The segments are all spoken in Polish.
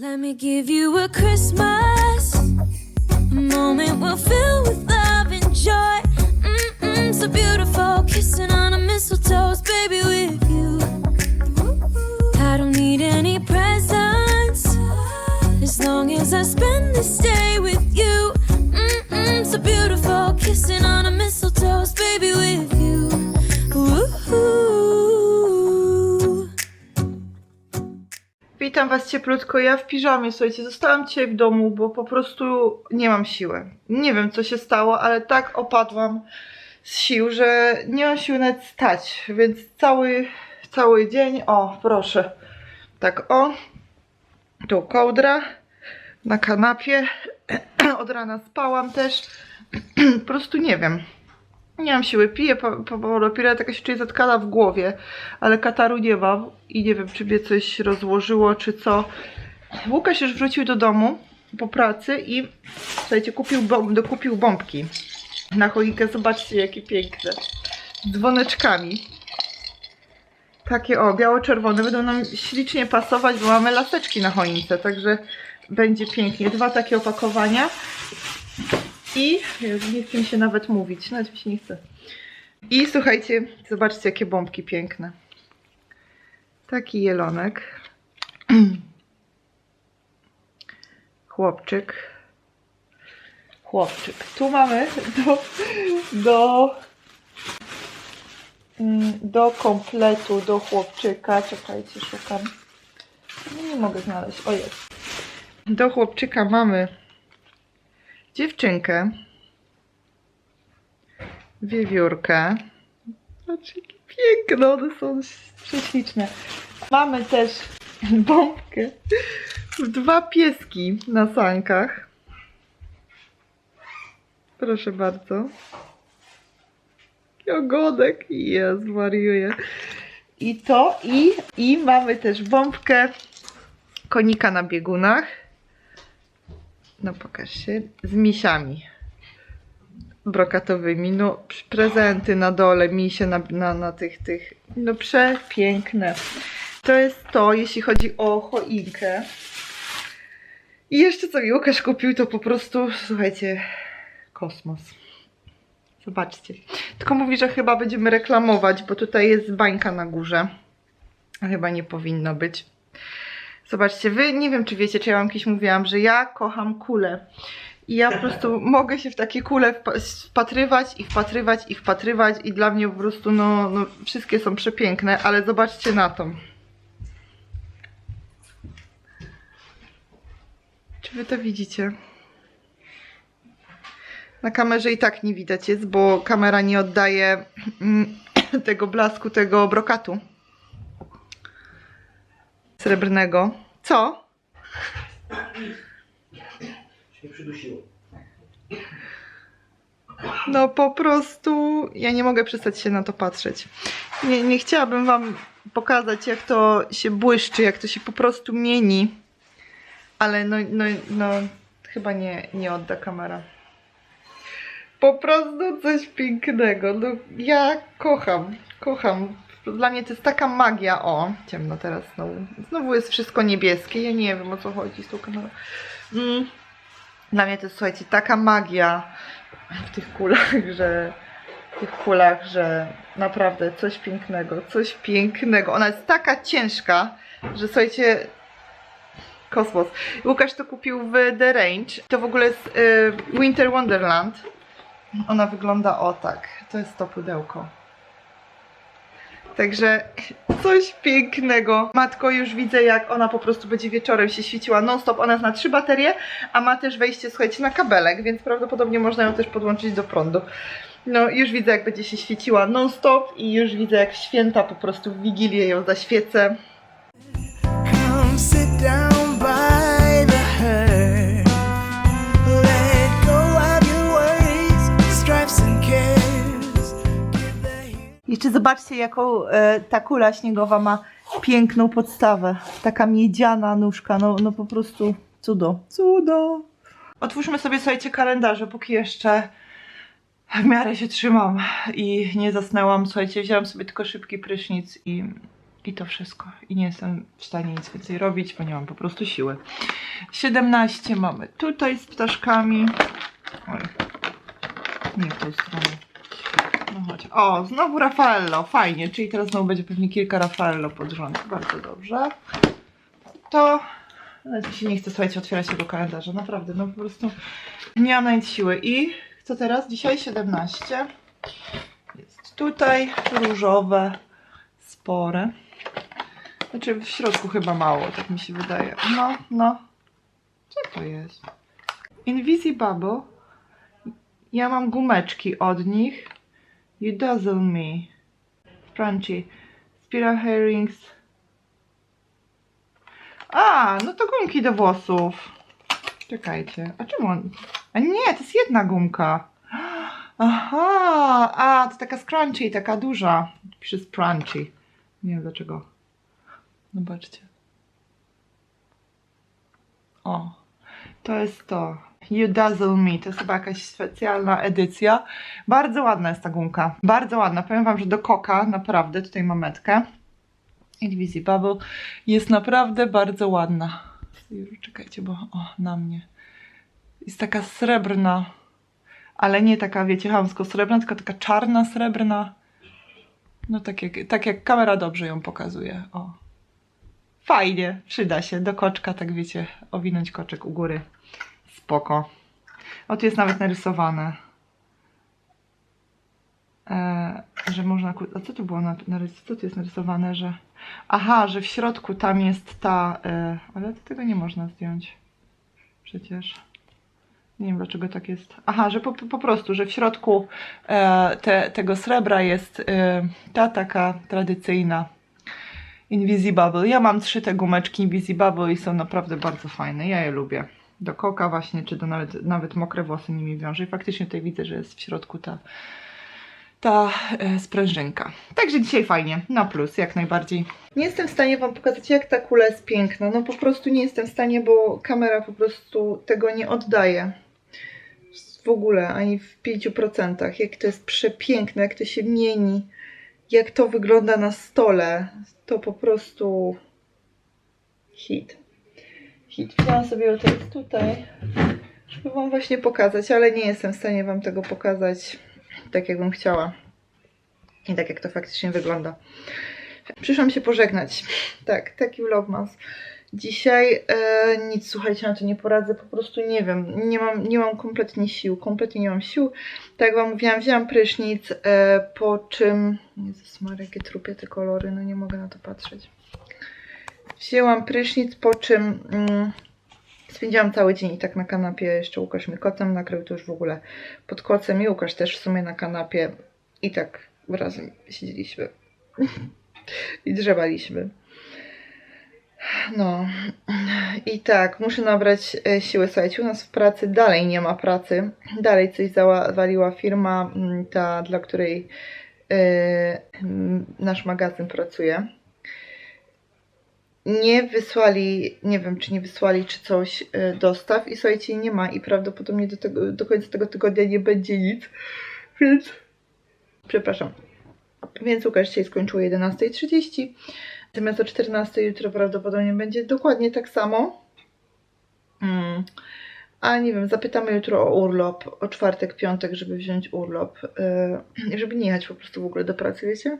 Let me give you a Christmas, a moment we'll fill with love and joy. Mm-mm, so beautiful, kissing on a mistletoe, baby, with you. I don't need any presents as long as I spend this day with you. Mm-mm, so beautiful, kissing on a mistletoe, Witam Was cieplutko. Ja w piżamie, słuchajcie, zostałam dzisiaj w domu, bo po prostu nie mam siły. Nie wiem, co się stało, ale tak opadłam z sił, że nie mam siły nawet stać, więc cały, cały dzień, o, proszę, tak o, tu kołdra, na kanapie, od rana spałam też, po prostu nie wiem. Nie mam siły, piję po, po, po dopiero taka się czuję zatkana w głowie, ale kataru nie mam i nie wiem, czy mnie coś rozłożyło, czy co. Łukasz już wrócił do domu po pracy i słuchajcie, kupił, dokupił bombki na choinkę. Zobaczcie, jakie piękne. Z dzwoneczkami. Takie o, biało-czerwone. Będą nam ślicznie pasować, bo mamy laseczki na choince, także będzie pięknie. Dwa takie opakowania. I nie chce mi się nawet mówić, nawet mi się nie chce. I słuchajcie, zobaczcie jakie bombki piękne. Taki jelonek. Chłopczyk. Chłopczyk. Tu mamy do, do, mm, do kompletu, do chłopczyka. Czekajcie, szukam. Nie mogę znaleźć. O jest. Do chłopczyka mamy dziewczynkę, wiewiórkę. Patrzcie, jakie piękne, one są prześliczne. Mamy też bombkę, dwa pieski na sankach. Proszę bardzo. Jaki ogonek, jest, wariuję. I to, i, i mamy też bombkę konika na biegunach. No pokaż się. Z misiami. Brokatowymi. No prezenty na dole, misie na, na, na tych, tych. No przepiękne. To jest to, jeśli chodzi o choinkę. I jeszcze co mi Łukasz kupił, to po prostu, słuchajcie, kosmos. Zobaczcie. Tylko mówi, że chyba będziemy reklamować, bo tutaj jest bańka na górze. Chyba nie powinno być. Zobaczcie, wy nie wiem, czy wiecie, czy ja wam kiedyś mówiłam, że ja kocham kule. I ja po prostu mogę się w takie kule wpa- wpatrywać i wpatrywać i wpatrywać i dla mnie po prostu, no, no wszystkie są przepiękne, ale zobaczcie na to. Czy wy to widzicie? Na kamerze i tak nie widać jest, bo kamera nie oddaje mm, tego blasku, tego brokatu srebrnego. Co? się przydusiło. No po prostu ja nie mogę przestać się na to patrzeć. Nie, nie chciałabym wam pokazać jak to się błyszczy, jak to się po prostu mieni. Ale no, no, no chyba nie, nie odda kamera. Po prostu coś pięknego. No, ja kocham, kocham. Dla mnie to jest taka magia. O, ciemno teraz znowu. Znowu jest wszystko niebieskie. Ja nie wiem o co chodzi z tą kamerą. Mm. Dla mnie to jest, słuchajcie, taka magia w tych kulach, że w tych kulach, że naprawdę coś pięknego, coś pięknego. Ona jest taka ciężka, że słuchajcie, kosmos. Łukasz to kupił w The Range. To w ogóle jest y, Winter Wonderland. Ona wygląda o tak. To jest to pudełko. Także coś pięknego. Matko, już widzę jak ona po prostu będzie wieczorem się świeciła non-stop. Ona zna trzy baterie, a ma też wejście, słuchajcie, na kabelek, więc prawdopodobnie można ją też podłączyć do prądu. No, już widzę jak będzie się świeciła non-stop i już widzę jak święta po prostu w Wigilię ją zaświecę. Come Jeszcze zobaczcie, jaką e, ta kula śniegowa ma piękną podstawę. Taka miedziana nóżka, no, no po prostu cudo. Cudo. Otwórzmy sobie, słuchajcie, kalendarze, póki jeszcze w miarę się trzymam i nie zasnęłam. Słuchajcie, wzięłam sobie tylko szybki prysznic i, I to wszystko. I nie jestem w stanie nic więcej robić, bo nie mam po prostu siły. 17 mamy tutaj z ptaszkami. Oj. Nie w tą stronę. No chodź. O, znowu Raffaello. Fajnie, czyli teraz znowu będzie pewnie kilka Raffaello pod rząd. Bardzo dobrze. To... Nawet mi się nie chce, słuchajcie, otwierać tego kalendarza. Naprawdę, no po prostu nie mam na nic siły. I co teraz? Dzisiaj 17. Jest tutaj różowe, spore. Znaczy w środku chyba mało, tak mi się wydaje. No, no. Co to jest? Invisibubble. Ja mam gumeczki od nich. You dazzle me. Crunchy. Spiral herrings. A, no to gumki do włosów. Czekajcie. A czemu on... A nie, to jest jedna gumka. Aha, a to taka scrunchy, taka duża. Pisze scrunchy. Nie wiem dlaczego. Zobaczcie. O, to jest to. You Dazzle Me. To jest chyba jakaś specjalna edycja. Bardzo ładna jest ta gumka. Bardzo ładna. Powiem Wam, że do koka naprawdę tutaj mam metkę. Invisible jest naprawdę bardzo ładna. Czekajcie, bo o, na mnie. Jest taka srebrna, ale nie taka, wiecie, chamsko srebrna, tylko taka czarna, srebrna. No tak jak, tak jak kamera dobrze ją pokazuje. O. Fajnie, przyda się. Do koczka, tak wiecie, owinąć koczek u góry. Spoko. O, tu jest nawet narysowane. E, że można. A co tu było na, narys- Co tu jest narysowane, że. Aha, że w środku tam jest ta. E, ale tego nie można zdjąć. Przecież. Nie wiem dlaczego tak jest. Aha, że po, po prostu, że w środku e, te, tego srebra jest e, ta taka tradycyjna Invisibubble. Ja mam trzy te gumeczki Invisibubble i są naprawdę bardzo fajne. Ja je lubię. Do koka właśnie, czy do nawet, nawet mokre włosy nimi wiążę. I faktycznie tutaj widzę, że jest w środku ta, ta e, sprężynka. Także dzisiaj fajnie, na plus, jak najbardziej. Nie jestem w stanie Wam pokazać, jak ta kula jest piękna. No po prostu nie jestem w stanie, bo kamera po prostu tego nie oddaje. W ogóle, ani w 5%. Jak to jest przepiękne, jak to się mieni, jak to wygląda na stole. To po prostu hit. Wzięłam sobie ją tutaj, żeby Wam właśnie pokazać, ale nie jestem w stanie Wam tego pokazać tak, jakbym chciała. I tak, jak to faktycznie wygląda. Przyszłam się pożegnać. Tak, taki vlogmas. Dzisiaj e, nic, słuchajcie, na to nie poradzę, po prostu nie wiem, nie mam, nie mam kompletnie sił, kompletnie nie mam sił. Tak jak Wam mówiłam, wzięłam prysznic, e, po czym... Jezus Maria, jakie trupie te kolory, no nie mogę na to patrzeć. Wzięłam prysznic, po czym mm, spędziłam cały dzień i tak na kanapie, jeszcze Łukasz mnie kotem nakrył, to już w ogóle pod kocem i Łukasz też w sumie na kanapie i tak razem siedzieliśmy i drzewaliśmy. No i tak, muszę nabrać e, siły. Słuchajcie, u nas w pracy dalej nie ma pracy. Dalej coś zawaliła firma, mm, ta, dla której mm, nasz magazyn pracuje. Nie wysłali, nie wiem czy nie wysłali, czy coś e, dostaw i słuchajcie, nie ma i prawdopodobnie do, tego, do końca tego tygodnia nie będzie nic, więc przepraszam. Więc Łukasz dzisiaj skończył o 11.30. Natomiast o 14 jutro prawdopodobnie będzie dokładnie tak samo. Mm. A nie wiem, zapytamy jutro o urlop, o czwartek, piątek, żeby wziąć urlop, yy, żeby nie jechać po prostu w ogóle do pracy, wiecie?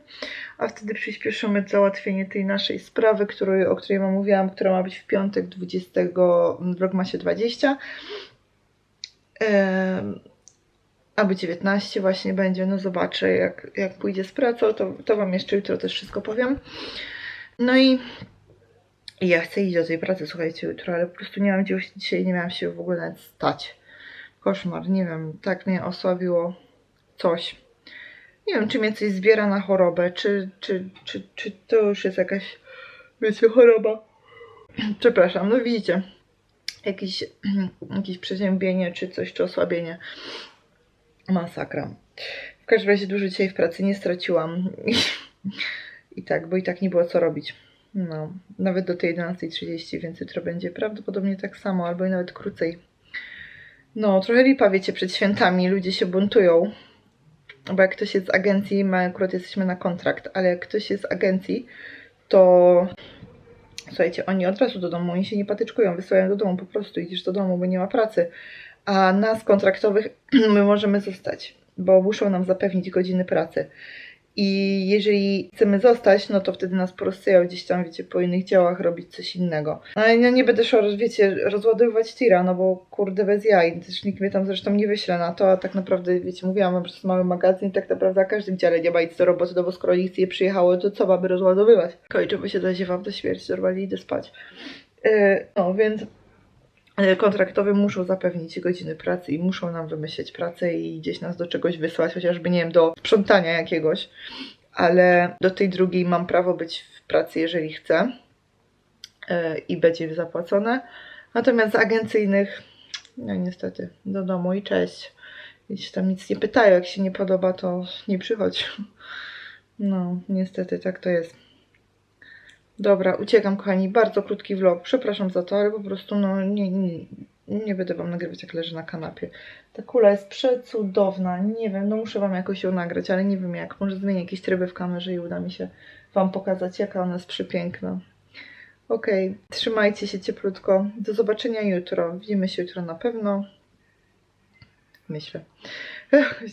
A wtedy przyspieszymy załatwienie tej naszej sprawy, której, o której Wam mówiłam, która ma być w piątek 20 w Vlogmasie 20. Yy, albo 19 właśnie będzie, no zobaczę jak, jak pójdzie z pracą, to, to Wam jeszcze jutro też wszystko powiem. No i i ja chcę iść do tej pracy, słuchajcie, jutro, ale po prostu nie mam gdzie dzisiaj, nie miałam się w ogóle nawet stać. Koszmar, nie wiem, tak mnie osłabiło coś. Nie wiem, czy mnie coś zbiera na chorobę, czy, czy, czy, czy to już jest jakaś, wiecie, choroba. Przepraszam, no widzicie, jakieś, jakieś przeziębienie, czy coś, czy osłabienie. Masakra. W każdym razie dużo dzisiaj w pracy nie straciłam. I tak, bo i tak nie było co robić. No, nawet do tej 11.30, więc jutro będzie prawdopodobnie tak samo, albo i nawet krócej. No, trochę lipa, wiecie, przed świętami ludzie się buntują. Bo jak ktoś jest z agencji, my akurat jesteśmy na kontrakt, ale jak ktoś jest z agencji, to słuchajcie, oni od razu do domu, oni się nie patyczkują, wysyłają do domu, po prostu idziesz do domu, bo nie ma pracy. A nas kontraktowych my możemy zostać, bo muszą nam zapewnić godziny pracy. I jeżeli chcemy zostać, no to wtedy nas porozsyjają gdzieś tam, wiecie, po innych działach robić coś innego. No ja nie będę szła, wiecie, rozładowywać tira, no bo kurde bez jaj, też nikt mnie tam zresztą nie wyśle na to, a tak naprawdę, wiecie, mówiłam, mam prostu mały magazyn i tak naprawdę na każdym dziale nie ma nic do roboty, no bo skoro nic nie przyjechało, to co mamy rozładowywać? Kończę, bo się zaziewam do śmierci, normalnie idę spać. Yy, no, więc kontraktowi muszą zapewnić godziny pracy i muszą nam wymyśleć pracę i gdzieś nas do czegoś wysłać, chociażby nie wiem, do sprzątania jakiegoś, ale do tej drugiej mam prawo być w pracy, jeżeli chcę e, i będzie zapłacone. Natomiast z agencyjnych, no niestety, do domu i cześć. Jeśli tam nic nie pytają, jak się nie podoba, to nie przychodź. No, niestety tak to jest. Dobra, uciekam kochani, bardzo krótki vlog, przepraszam za to, ale po prostu no nie, nie, nie będę wam nagrywać jak leży na kanapie. Ta kula jest przecudowna, nie wiem, no muszę wam jakoś ją nagrać, ale nie wiem jak, może zmienię jakieś tryby w kamerze i uda mi się wam pokazać jaka ona jest przepiękna. Okej, trzymajcie się cieplutko, do zobaczenia jutro, widzimy się jutro na pewno. Myślę.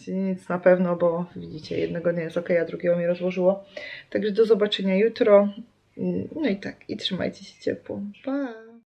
Nic na pewno, bo widzicie, jednego dnia jest ok, a drugiego mi rozłożyło. Także do zobaczenia jutro. No i tak, i trzymajcie się ciepło. Pa!